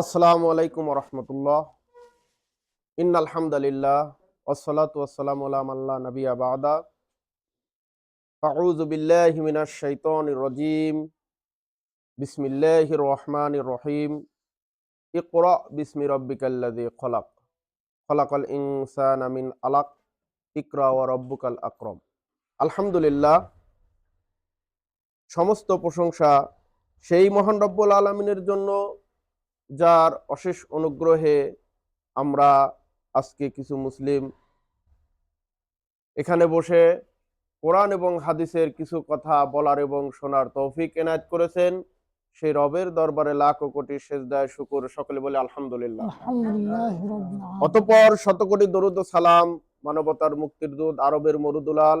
আসসালামু আলাইকুম রহমতুল্লাহ ইন্নাল হামদুলিল্লাহ ওয়াসসালাতু ওয়াসসালামু আলা মাল্লা নাবিয়া বাদা। আউযু বিল্লাহি মিনাশ শাইতানির রাজিম। বিসমিল্লাহির রহমানির রহিম। ইকরা বিসমি রাব্বিকাল্লাযী খলাক। খলাকাল ইনসানা আমিন আলাক। ইকরা ওয়া রাব্বুকাল আকরাম। আলহামদুলিল্লাহ, সমস্ত প্রশংসা সেই মহান রব্বুল আলমিনের জন্য যার অশেষ অনুগ্রহে আমরা আজকে কিছু মুসলিম এখানে বসে কোরআন এবং হাদিসের কিছু কথা বলার এবং শোনার তৌফিক এনায়েত করেছেন। সেই রবের দরবারে লাখ ও কোটি সেজদায় শুকুর। সকলে বলে আলহামদুলিল্লাহ। অতপর শতকোটি দরুদ সালাম মানবতার মুক্তির দূত আরবের মরুদুলাল।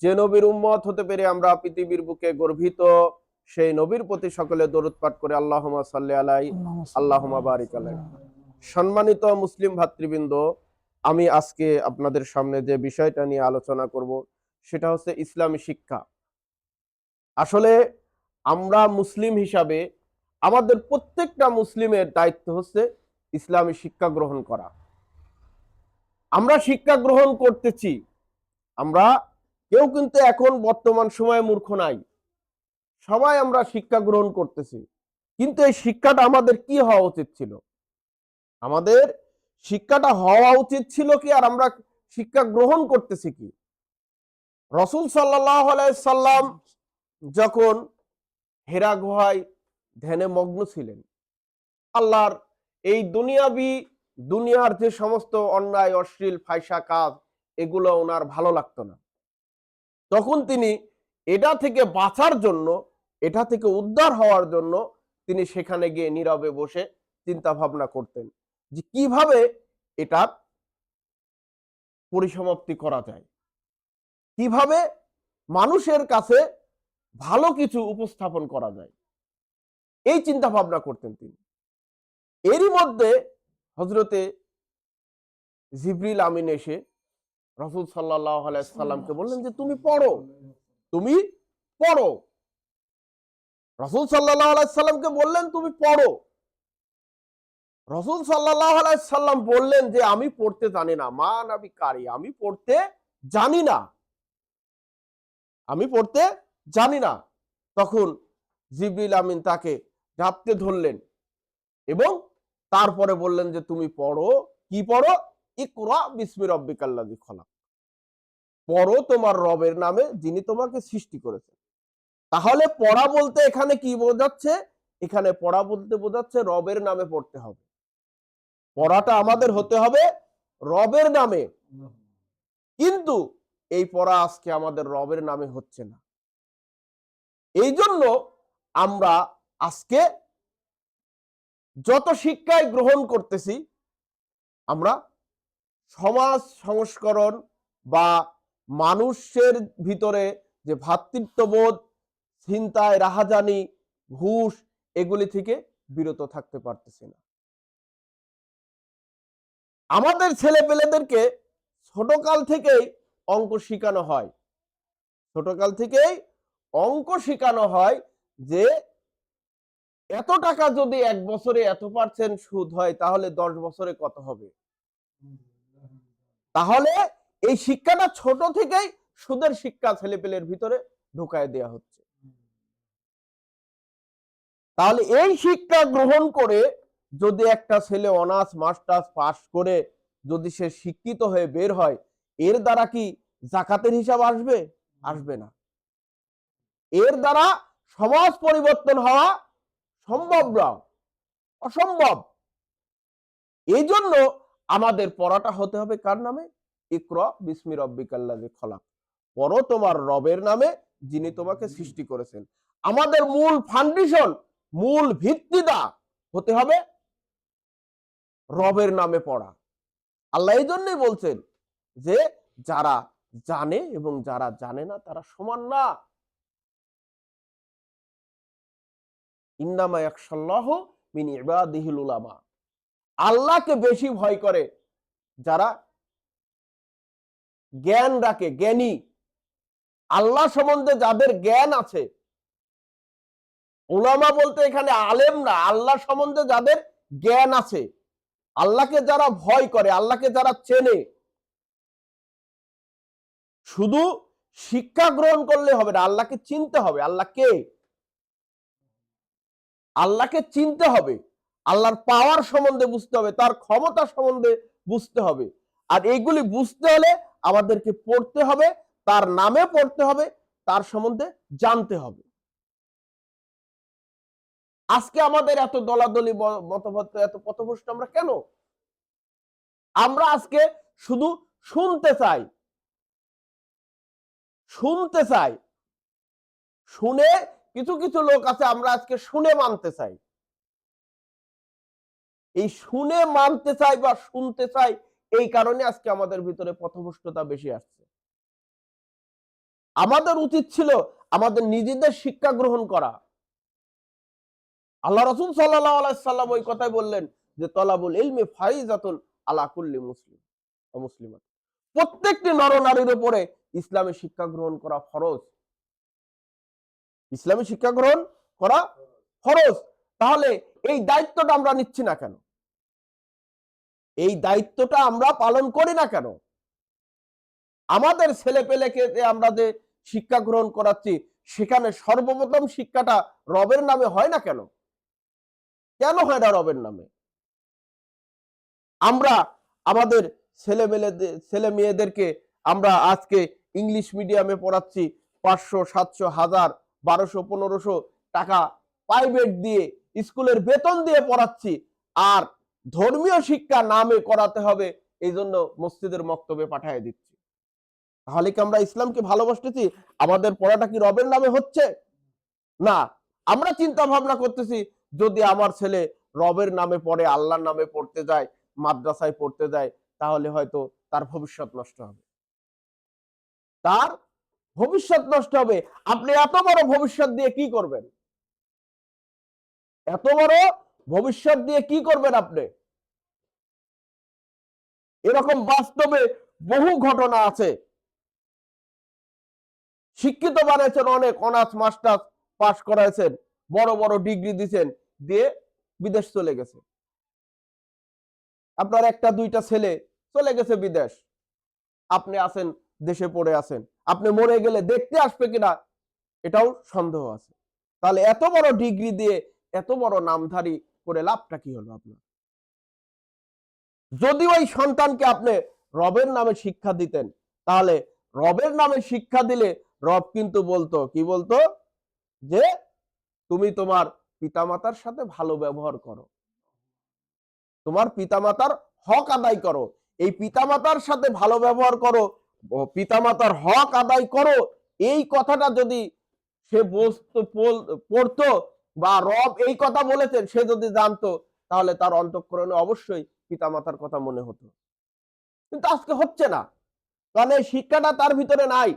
যে নবীর উম্মত হতে পেরে আমরা পৃথিবীর বুকে গর্বিত। সেই নবীর প্রতি সকলে দরুদ পাঠ করে আল্লাহুম্মা সাল্লি আলাই আল্লাহুম্মা বারিক আলাই। সম্মানিত মুসলিম ভাতৃবৃন্দ আমি আজকে আপনাদের সামনে যে বিষয়টা নিয়ে আলোচনা করব সেটা হচ্ছে ইসলামী শিক্ষা। আসলে আমরা মুসলিম হিসাবে আমাদের প্রত্যেকটা মুসলিমের দায়িত্ব হচ্ছে ইসলামী শিক্ষা গ্রহণ করা। আমরা শিক্ষা গ্রহণ করতেছি আমরা কেউ কিন্তু এখন বর্তমান সময়ে মূর্খ নাই। সবাই আমরা শিক্ষা গ্রহণ করতেছি। কিন্তু এই শিক্ষাটা আমাদের কি হওয়া উচিত ছিল? আমাদের শিক্ষাটা হওয়া উচিত ছিল কি আর আমরা শিক্ষা গ্রহণ করতেছি কি? রসুল সাল্লাহ সাল্লাম যখন হেরা গুহায় ধ্যানে মগ্ন ছিলেন, আল্লাহর এই দুনিয়াবি দুনিয়ার যে সমস্ত অন্যায়, অশ্লীল ফাইসা কাজ, এগুলো ওনার ভালো লাগতো না। তখন তিনি এটা থেকে বাঁচার জন্য, এটা থেকে উদ্ধার হওয়ার জন্য তিনি সেখানে গিয়ে নীরবে বসে চিন্তা ভাবনা করতেন যে কীভাবে এটা পরিসমাপ্তি করা যায়। কীভাবে মানুষের কাছে ভালো কিছু উপস্থাপন করা যায়। এই চিন্তা ভাবনা করতেন তিনি। এরই মধ্যে হজরতে জিবরিল আমিন এসে রসুল সাল্লাহ সাল্লামকে বললেন যে, তুমি পড়ো। তুমি পড়ো। রসুল সাল্লাহ সাল্লামকে বললেন, তুমি পড়ো। রসুল সাল্লাহ সাল্লাম বললেন যে, আমি পড়তে জানি না। মা নাবি কারি, আমি পড়তে জানি না। আমি পড়তে জানি না। তখন জিবরিল আমিন তাকে জাপতে ধরলেন এবং তারপরে বললেন যে, তুমি পড়ো। কি পড়ো? ইকরা বিসমি রব্বিকাল্লাযী খলাক। পড়ো তোমার রবের নামে যিনি তোমাকে সৃষ্টি করেছেন। তাহলে পড়া বলতে এখানে কি বোঝাচ্ছে? এখানে পড়া বলতে বোঝাচ্ছে রবের নামে পড়তে হবে। পড়াটা আমাদের হতে হবে রবের নামে। কিন্তু এই পড়া আজকে আমাদের রবের নামে হচ্ছে না। এই জন্য আমরা আজকে যত শিক্ষায় গ্রহণ করতেছি, আমরা সমাজ সংস্করণ বা মানুষের ভিতরে যে ভ্রাতৃত্ববোধ চিন্তায় রাহাজানি, ঘুষ, এগুলি থেকে বিরত থাকতে পারতেছি না। আমাদের ছেলে পেলেদেরকে ছোটকাল থেকেই অঙ্ক শেখানো হয়। ছোটকাল থেকেই অঙ্ক শেখানো হয় যে, এত টাকা যদি এক বছরে এত পার্সেন্ট সুদ হয়, তাহলে দশ বছরে কত হবে? তাহলে এই শিক্ষাটা ছোট থেকেই সুদের শিক্ষা ছেলেপেলের ভিতরে ঢুকায় দেয়া হচ্ছে। তাহলে এই শিক্ষা গ্রহণ করে যদি একটা ছেলে অনার্স, মাস্টার্স পাস করে যদি সে শিক্ষিত হয়ে বের হয়, এর দ্বারা কি জাকাতের হিসাব আসবে? আসবে না। এর দ্বারা সমাজ পরিবর্তন হওয়া সম্ভব না অসম্ভব। এই জন্য আমাদের পড়াটা হতে হবে কার নামে? ইকর বিসমি রব্বিকাল্লাযী খলাক। পড়ো তোমার রবের নামে যিনি তোমাকে সৃষ্টি করেছেন। আমাদের মূল ফাউন্ডেশন মূল ভিত্তিদা হতে হবে রবের নামে পড়া। আল্লাহ এই জন্যই বলছেন যে, যারা জানে এবং যারা জানে না, তারা সমান না। ইন্নামা একশাল্লাহ মিন ইবাদিহিল উলামা। আল্লাহকে বেশি ভয় করে যারা জ্ঞান রাখে, জ্ঞানী। আল্লাহ সম্বন্ধে যাদের জ্ঞান আছে ওলামা বলতে এখানে আলেম না, আল্লাহ সম্বন্ধে যাদের জ্ঞান আছে, আল্লাহকে যারা ভয় করে, আল্লাহকে যারা চেনে, শুধু শিক্ষা গ্রহণ করলে হবে না, আল্লাহকে চিনতে হবে, আল্লাহ কে? আল্লাহকে চিনতে হবে, আল্লাহর পাওয়ার সম্বন্ধে বুঝতে হবে, তার ক্ষমতা সম্বন্ধে বুঝতে হবে। আর এইগুলি বুঝতে হলে আমাদেরকে পড়তে হবে, তার নামে পড়তে হবে, তার সম্বন্ধে জানতে হবে। আজকে আমাদের এত দলাদলি মতভেদ এত পথভ্রষ্ট আমরা কেন? আমরা আজকে শুধু শুনতে চাই। শুনতে চাই। শুনে কিছু কিছু লোক আছে, আমরা আজকে শুনে মানতে চাই। এই শুনে মানতে চাই বা শুনতে চাই এই কারণে আজকে আমাদের ভিতরে পথভ্রষ্টতা বেশি আসছে। আমাদের উচিত ছিল আমাদের নিজেদের শিক্ষা গ্রহণ করা। আল্লাহ রসুল সাল্লাম ওই কথাই বললেন যে, তলাবুল ইলমি ফাইজাতুন আলা কুল্লি মুসলিম ও মুসলিমাত। প্রত্যেকটি নরনারীর উপরে ইসলামী শিক্ষা গ্রহণ করা ফরজ। ইসলামী শিক্ষা গ্রহণ করা ফরজ। তাহলে এই দায়িত্বটা আমরা নিচ্ছি না কেন? এই দায়িত্বটা আমরা পালন করি না কেন? আমাদের ছেলে পেলেকে আমরা যে শিক্ষা গ্রহণ করাচ্ছি, সেখানে সর্বপ্রথম শিক্ষাটা রবের নামে হয় না কেন? কেন হয় না রবের নামে? আমরা আমাদের ছেলে মেয়েদের ছেলে মেয়েদেরকে আমরা আজকে ইংলিশ মিডিয়ামে পড়াচ্ছি, পাঁচশো, সাতশো, হাজার, বারোশো, পনেরোশো টাকা প্রাইভেট দিয়ে, স্কুলের বেতন দিয়ে পড়াচ্ছি। আর ধর্মীয় শিক্ষা নামে করাতে হবে এই জন্য মসজিদের মক্তবে পাঠিয়ে দিচ্ছি। তাহলে কি আমরা ইসলামকে ভালোবাসতেছি? আমাদের পড়াটা কি রবের নামে হচ্ছে? না, আমরা চিন্তা ভাবনা করতেছি, যদি আমার ছেলে রবের নামে পড়ে, আল্লাহর নামে পড়তে যায়, মাদ্রাসায় পড়তে যায়, তাহলে হয়তো তার ভবিষ্যৎ নষ্ট হবে। তার ভবিষ্যৎ নষ্ট হবে। আপনি এত বড় ভবিষ্যৎ দিয়ে কি করবেন? এত বড় ভবিষ্যৎ দিয়ে কি করবেন আপনি? এরকম বাস্তবে বহু ঘটনা আছে। শিক্ষিত বানিয়েছেন অনেক, অনার্স, মাস্টার্স পাশ করাইছেন, বড় বড় ডিগ্রি দিছেন, দিয়ে বিদেশ চলে গেছে। আপনার একটা, দুইটা ছেলে চলে গেছে বিদেশ। আপনি আছেন, দেশে পড়ে আছেন। আপনি মরে গেলে দেখতে আসবে কিনা, এটাও সন্দেহ আছে। তাহলে এত বড় ডিগ্রি দিয়ে, এত বড় নামধারী করে লাভটা কি হলো আপনার? যদি ওই সন্তানকে আপনি রবের নামে শিক্ষা দিতেন, তাহলে রবের নামে শিক্ষা দিলে রব কিন্তু বলতো, কি বলতো? যে তুমি তোমার পিতামাতার সাথে ভালো ব্যবহার করো। তোমার পিতামাতার হক আদায় করো। এই পিতামাতার সাথে ভালো ব্যবহার করো পিতামাতার হক আদায় করো, এই কথাটা যদি সে বসতো পড়তো বা রব এই কথা বলেছেন, সে যদি জানতো, তাহলে তার অন্তঃকরণে অবশ্যই পিতামাতার কথা মনে হতো। কিন্তু আজকে হচ্ছে না। এই শিক্ষাটা তার ভিতরে নাই।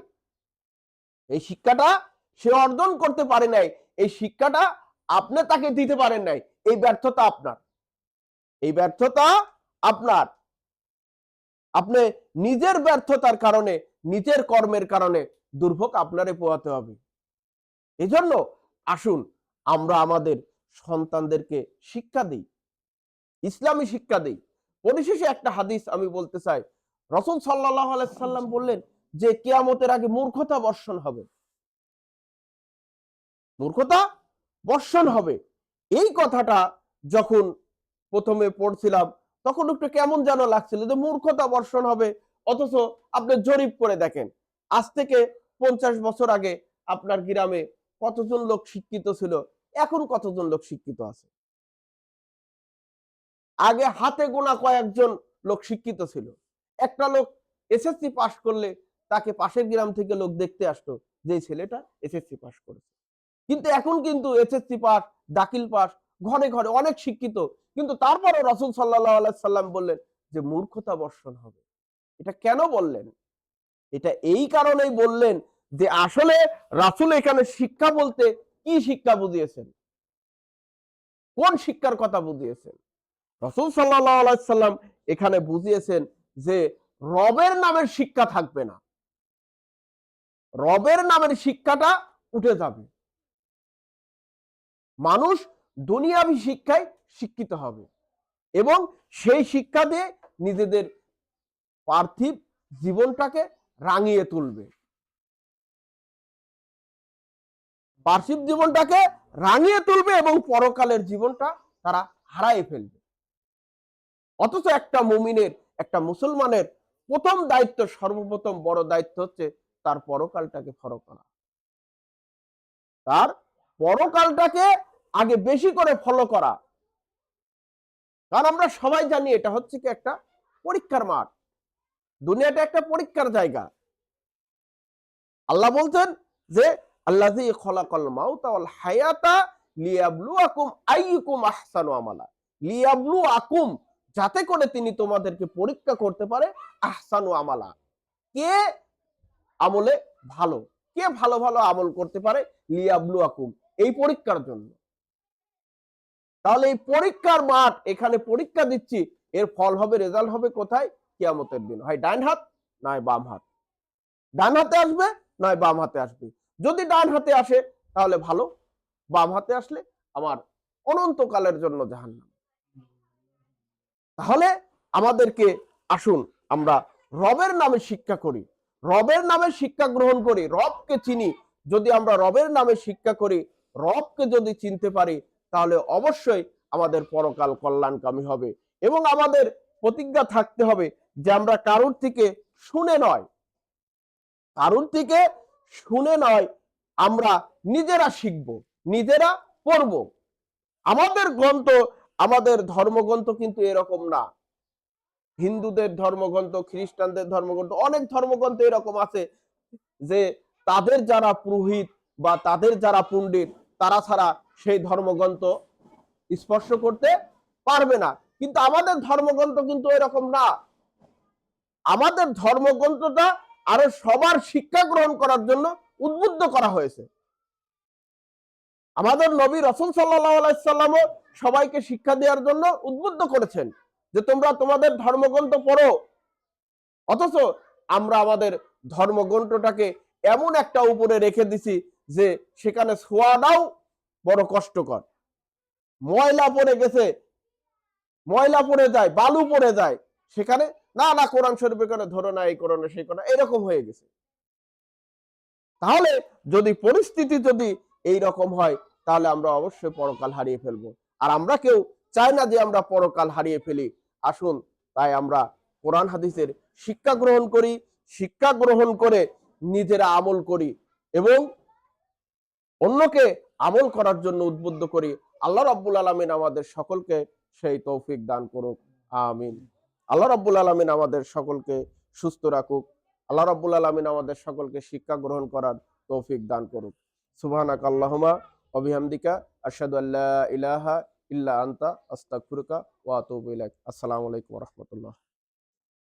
এই শিক্ষাটা সে অর্জন করতে পারে নাই। এই শিক্ষাটা আপনি তাকে দিতে পারেন নাই। এই ব্যর্থতা আপনার। এই ব্যর্থতা আপনার। আপনি নিজের ব্যর্থতার কারণে, নিজের কর্মের কারণে দুর্ভোগ আপনারে পোয়াতে হবে। এজন্য আসুন আমরা আমাদের সন্তানদেরকে শিক্ষা দিই, ইসলামী শিক্ষা দিই। পরিশেষে একটা হাদিস আমি বলতে চাই। রসুল সাল্লাহ সাল্লাম বললেন যে, কেয়ামতের আগে মূর্খতা বর্ষণ হবে। মূর্খতা বর্ষণ হবে। এই কথাটা যখন প্রথমে পড়ছিলাম, তখন একটু কেমন যেন লাগছিল যে, মূর্খতা বর্ষণ হবে, অথচ আপনি জরিপ করে দেখেন। আজ থেকে পঞ্চাশ বছর আগে আপনার গ্রামে কতজন লোক শিক্ষিত ছিল এখন কতজন লোক শিক্ষিত আছে? আগে হাতে গোনা কয়েকজন লোক শিক্ষিত ছিল। একটা লোক এসএসসি পাশ করলে তাকে পাশের গ্রাম থেকে লোক দেখতে আসতো যে ছেলেটা এসএসসি পাশ করেছে। কিন্তু এখন কিন্তু এসএসসি পাস দাখিল পাস ঘরে ঘরে অনেক শিক্ষিত। কিন্তু তারপরে রসুল সাল্লাহ সাল্লাম বললেন যে মূর্খতা বর্ষণ হবে। এটা কেন বললেন? এটা এই কারণেই বললেন যে আসলে রাসুল এখানে শিক্ষা বলতে কি শিক্ষা বুঝিয়েছেন? কোন শিক্ষার কথা বুঝিয়েছেন? রসুল সাল্লাম এখানে বুঝিয়েছেন যে রবের নামের শিক্ষা থাকবে না। রবের নামের শিক্ষাটা উঠে যাবে। মানুষ দুনিয়াবি শিক্ষায় শিক্ষিত হবে এবং সেই শিক্ষা দিয়ে নিজেদের পার্থিব জীবনটাকে রাঙিয়ে তুলবে। পার্থিব জীবনটাকে রাঙিয়ে তুলবে এবং পরকালের জীবনটা তারা হারাই ফেলবে। অথচ একটা মুমিনের, একটা মুসলমানের প্রথম দায়িত্ব, সর্বপ্রথম বড় দায়িত্ব হচ্ছে তার পরকালটাকে ফলো করা। তার পরকালটাকে আগে বেশি করে ফলো করা। কারণ আমরা সবাই জানি এটা হচ্ছে কি একটা পরীক্ষার মাঠ। দুনিয়াটা একটা পরীক্ষার জায়গা। আল্লাহ বলছেন যে আল্লাযী খলাকাল মাউতা হায়াতা লিয়াবলুয়াকুম আইয়ুকুম আহসানু আমালা। লিয়াবলুয়াকুম, যাতে করে তিনি তোমাদেরকে পরীক্ষা করতে পারে আহসানু আমালা। কে আমলে ভালো, কে ভালো ভালো আমল করতে পারে লিয়াবলু আকুম এই পরীক্ষার জন্য। তাহলে এই পরীক্ষার মাঠ, এখানে পরীক্ষা দিচ্ছি, এর ফল হবে, রেজাল্ট হবে কোথায়? কিয়ামতের দিন। হয় ডান হাত, নয় বাম হাত। ডান হাতে আসবে, নয় বাম হাতে আসবে। যদি ডান হাতে আসে, তাহলে ভালো। বাম হাতে আসলে আমার অনন্তকালের জন্য জাহান্নাম। তাহলে আমাদেরকে আসুন, আমরা রবের নামে শিক্ষা করি। রবের নামে শিক্ষা গ্রহণ করি, রবকে চিনি। যদি আমরা রবের নামে শিক্ষা করি, রবকে যদি চিনতে পারি, তাহলে অবশ্যই আমাদের পরকাল কল্যাণকামী হবে এবং আমাদের প্রতিজ্ঞা থাকতে হবে যে আমরা কারুর থেকে শুনে নয়। কারুর থেকে শুনে নয়, আমরা নিজেরা শিখব, নিজেরা পড়ব। আমাদের গ্রন্থ, আমাদের ধর্মগ্রন্থ কিন্তু এরকম না। হিন্দুদের ধর্মগ্রন্থ, খ্রিস্টানদের ধর্মগ্রন্থ, অনেক ধর্মগ্রন্থ এরকম আছে যে তাদের যারা পুরোহিত বা তাদের যারা পণ্ডিত, তারা ছাড়া সেই ধর্মগ্রন্থ স্পর্শ করতে পারবে না। কিন্তু আমাদের ধর্মগ্রন্থ কিন্তু এরকম না। আমাদের ধর্মগ্রন্থটা আরও সবার শিক্ষা গ্রহণ করার জন্য উদ্বুদ্ধ করা হয়েছে। আমাদের নবী রসুল সাল্লাহামও সবাইকে শিক্ষা দেওয়ার জন্য উদ্বুদ্ধ করেছেন যে তোমরা তোমাদের ধর্মগ্রন্থ পড়ো। অথচ আমরা আমাদের ধর্মগ্রন্থটাকে এমন একটা উপরে রেখে দিছি যে সেখানে শোয়াটাও বড় কষ্টকর। ময়লা পড়ে গেছে, ময়লা পড়ে যায়, বালু পড়ে যায়, সেখানে না না, কোরআন শরীফে করে ধরো না, এই করো না, সেই করো না, এরকম হয়ে গেছে। তাহলে যদি পরিস্থিতি যদি এই রকম হয়, তাহলে আমরা অবশ্যই পরকাল হারিয়ে ফেলব। আর আমরা কেউ চাই না যে আমরা পরকাল হারিয়ে ফেলি। আসুন, তাই আমরা কোরআন হাদিসের শিক্ষা গ্রহণ করি, শিক্ষা গ্রহণ করে নিজেরা আমল করি এবং অন্যকে আমল করার জন্য উদ্বুদ্ধ করি। আল্লাহ রাব্বুল আলমিন আমাদের সকলকে সেই তৌফিক দান করুক। আমিন। আল্লাহ রব্বুল আলমিন আমাদের সকলকে সুস্থ রাখুক। আল্লাহ রব্বুল আলমিন আমাদের সকলকে শিক্ষা গ্রহণ করার তৌফিক দান করুক। সুবাহানাক আল্লাহমা অবিহামদিকা আশহাদু আল্লা ইলাহা ইল্লা আন্তা আস্তাকুরকা ওয়া আতুবু ইলাইক। আসসালামু আলাইকুম রাহমাতুল্লাহ।